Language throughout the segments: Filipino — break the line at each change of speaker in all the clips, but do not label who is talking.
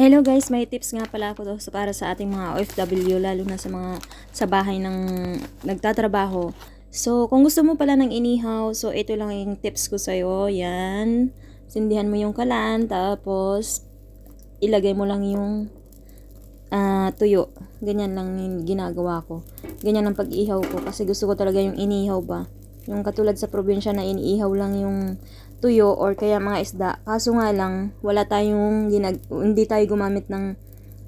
Hello guys, may tips nga pala ako to para sa ating mga OFW lalo na sa mga sa bahay ng nagtatrabaho. So, kung gusto mo pala ng inihaw, so ito lang yung tips ko sa'yo. Yan. Sindihan mo yung kalan, tapos ilagay mo lang yung ah, tuyo. Ganyan lang yung ginagawa ko. Ganyan ang pag-ihaw ko kasi gusto ko talaga yung inihaw ba. Yung katulad sa probinsya na iniihaw lang yung tuyo or kaya mga isda. Kaso nga lang, wala tayong ginag hindi tayo gumamit ng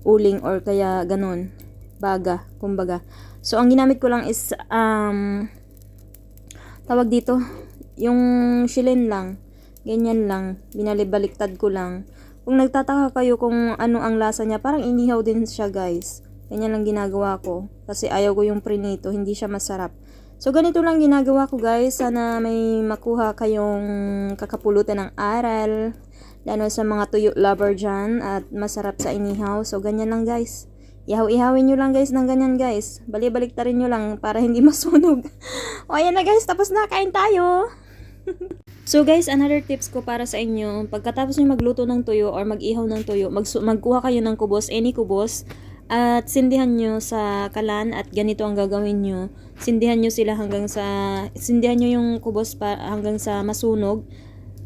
uling or kaya ganun. Baga, kumbaga. So, ang ginamit ko lang is, um, tawag dito, yung shilin lang. Ganyan lang. Binalibaliktad ko lang. Kung nagtataka kayo kung ano ang lasa niya, parang inihaw din siya guys. Ganyan lang ginagawa ko. Kasi ayaw ko yung prinito, hindi siya masarap. So, ganito lang ginagawa ko guys. Sana may makuha kayong kakapulutan ng aral. Lalo sa mga tuyo lover dyan. At masarap sa inihaw. So, ganyan lang guys. Ihaw-ihawin nyo lang guys ng ganyan guys. Bali-baliktarin nyo lang para hindi masunog. o, ayan na guys. Tapos na. Kain tayo. So guys, another tips ko para sa inyo, pagkatapos nyo magluto ng tuyo or mag-ihaw ng tuyo, magsu- magkuha kayo ng kubos, any kubos, at sindihan nyo sa kalan at ganito ang gagawin nyo. Sindihan nyo sila hanggang sa, sindihan nyo yung kubos pa, hanggang sa masunog.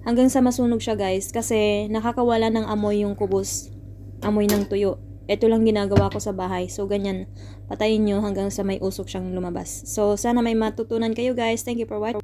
Hanggang sa masunog siya guys, kasi nakakawala ng amoy yung kubos, amoy ng tuyo. Ito lang ginagawa ko sa bahay. So, ganyan. Patayin nyo hanggang sa may usok siyang lumabas. So, sana may matutunan kayo guys. Thank you for watching.